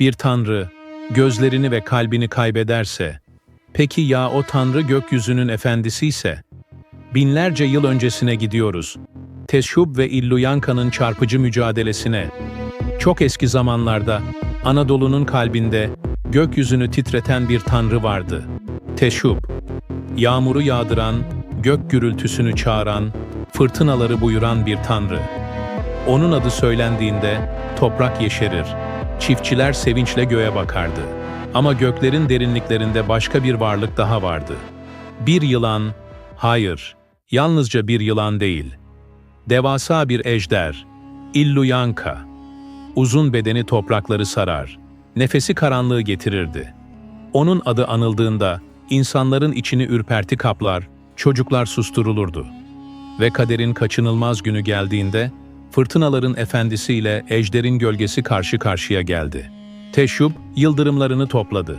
Bir tanrı gözlerini ve kalbini kaybederse, peki ya o tanrı gökyüzünün efendisi ise? Binlerce yıl öncesine gidiyoruz. Teşhub ve Illuyanka'nın çarpıcı mücadelesine. Çok eski zamanlarda Anadolu'nun kalbinde gökyüzünü titreten bir tanrı vardı. Teşhub. Yağmuru yağdıran, gök gürültüsünü çağıran, fırtınaları buyuran bir tanrı. Onun adı söylendiğinde toprak yeşerir. Çiftçiler sevinçle göğe bakardı. Ama göklerin derinliklerinde başka bir varlık daha vardı. Bir yılan, hayır, yalnızca bir yılan değil. Devasa bir ejder, Illuyanka. Uzun bedeni toprakları sarar, nefesi karanlığı getirirdi. Onun adı anıldığında insanların içini ürperti kaplar, çocuklar susturulurdu. Ve kaderin kaçınılmaz günü geldiğinde fırtınaların efendisiyle ejderin gölgesi karşı karşıya geldi. Teşhub yıldırımlarını topladı.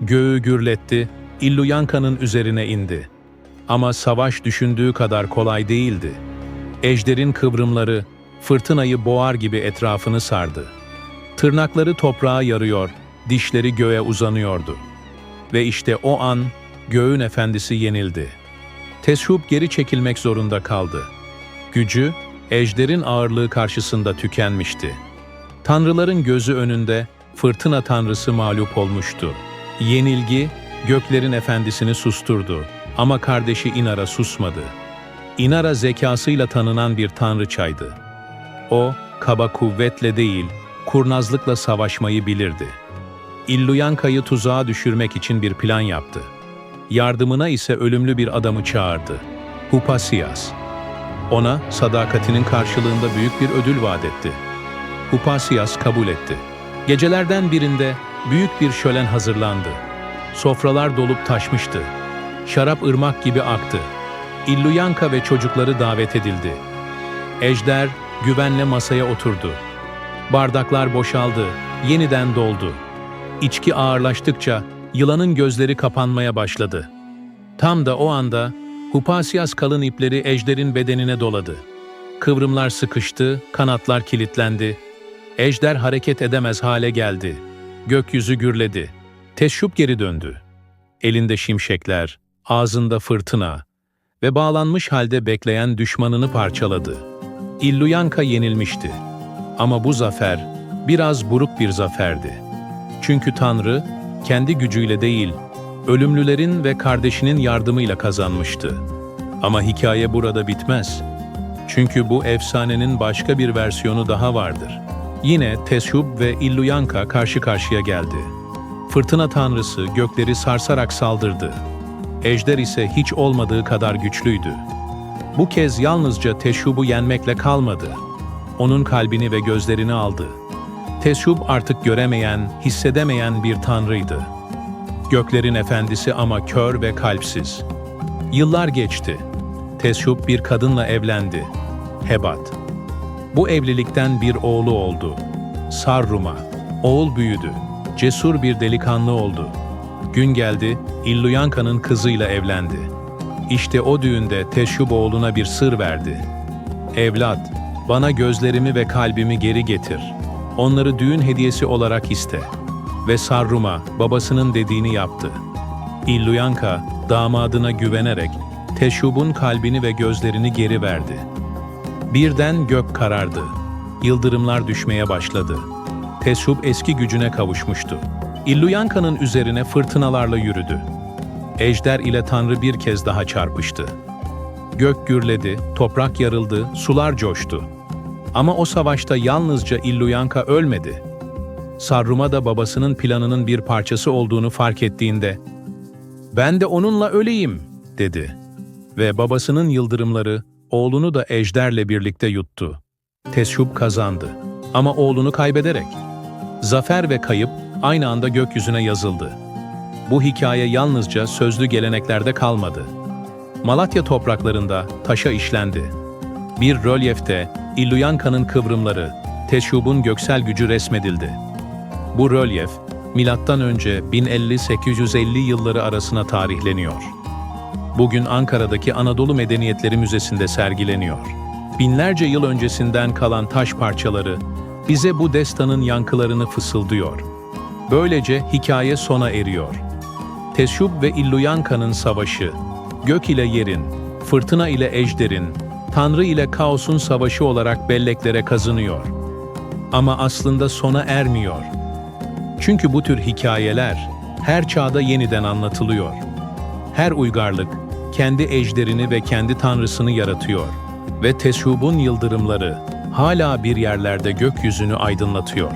Göğü gürletti, Illuyanka'nın üzerine indi. Ama savaş düşündüğü kadar kolay değildi. Ejderin kıvrımları fırtınayı boğar gibi etrafını sardı. Tırnakları toprağa yarıyor, dişleri göğe uzanıyordu. Ve işte o an göğün efendisi yenildi. Teşhub geri çekilmek zorunda kaldı. Gücü, ejderin ağırlığı karşısında tükenmişti. Tanrıların gözü önünde fırtına tanrısı mağlup olmuştu. Yenilgi, göklerin efendisini susturdu ama kardeşi Inara susmadı. Inara zekasıyla tanınan bir tanrıçaydı. O, kaba kuvvetle değil, kurnazlıkla savaşmayı bilirdi. Illuyanka'yı tuzağa düşürmek için bir plan yaptı. Yardımına ise ölümlü bir adamı çağırdı. Hupasias. Ona sadakatinin karşılığında büyük bir ödül vaat etti. Hupasias kabul etti. Gecelerden birinde büyük bir şölen hazırlandı. Sofralar dolup taşmıştı. Şarap ırmak gibi aktı. Illuyanka ve çocukları davet edildi. Ejder güvenle masaya oturdu. Bardaklar boşaldı, yeniden doldu. İçki ağırlaştıkça yılanın gözleri kapanmaya başladı. Tam da o anda Hupasias kalın ipleri ejderin bedenine doladı. Kıvrımlar sıkıştı, kanatlar kilitlendi. Ejder hareket edemez hale geldi. Gökyüzü gürledi. Teşhub geri döndü. Elinde şimşekler, ağzında fırtına ve bağlanmış halde bekleyen düşmanını parçaladı. Illuyanka yenilmişti. Ama bu zafer biraz buruk bir zaferdi. Çünkü Tanrı kendi gücüyle değil, ölümlülerin ve kardeşinin yardımıyla kazanmıştı. Ama hikaye burada bitmez. Çünkü bu efsanenin başka bir versiyonu daha vardır. Yine Teşhub ve Illuyanka karşı karşıya geldi. Fırtına tanrısı gökleri sarsarak saldırdı. Ejder ise hiç olmadığı kadar güçlüydü. Bu kez yalnızca Teşhub'u yenmekle kalmadı. Onun kalbini ve gözlerini aldı. Teşhub artık göremeyen, hissedemeyen bir tanrıydı. Göklerin efendisi ama kör ve kalpsiz. Yıllar geçti. Teşhub bir kadınla evlendi. Hebat. Bu evlilikten bir oğlu oldu. Sarruma. Oğul büyüdü. Cesur bir delikanlı oldu. Gün geldi, Illuyanka'nın kızıyla evlendi. İşte o düğünde Teşhub oğluna bir sır verdi. Evlat, bana gözlerimi ve kalbimi geri getir. Onları düğün hediyesi olarak iste. Ve Sarruma babasının dediğini yaptı. Illuyanka damadına güvenerek Teşhub'un kalbini ve gözlerini geri verdi. Birden gök karardı. Yıldırımlar düşmeye başladı. Teşhub eski gücüne kavuşmuştu. Illuyanka'nın üzerine fırtınalarla yürüdü. Ejder ile Tanrı bir kez daha çarpıştı. Gök gürledi, toprak yarıldı, sular coştu. Ama o savaşta yalnızca Illuyanka ölmedi. Sarruma da babasının planının bir parçası olduğunu fark ettiğinde, ''Ben de onunla öleyim.'' dedi. Ve babasının yıldırımları oğlunu da ejderle birlikte yuttu. Teşhub kazandı ama oğlunu kaybederek. Zafer ve kayıp aynı anda gökyüzüne yazıldı. Bu hikaye yalnızca sözlü geleneklerde kalmadı. Malatya topraklarında taşa işlendi. Bir rölyefte Illuyanka'nın kıvrımları, Teşhub'un göksel gücü resmedildi. Bu rölyef, milattan önce 1050-850 yılları arasına tarihleniyor. Bugün Ankara'daki Anadolu Medeniyetleri Müzesi'nde sergileniyor. Binlerce yıl öncesinden kalan taş parçaları bize bu destanın yankılarını fısıldıyor. Böylece hikaye sona eriyor. Teşhub ve Illuyanka'nın savaşı, gök ile yerin, fırtına ile ejderin, tanrı ile kaosun savaşı olarak belleklere kazınıyor. Ama aslında sona ermiyor. Çünkü bu tür hikayeler her çağda yeniden anlatılıyor. Her uygarlık kendi ejderini ve kendi tanrısını yaratıyor ve Teşhub'un yıldırımları hala bir yerlerde gökyüzünü aydınlatıyor.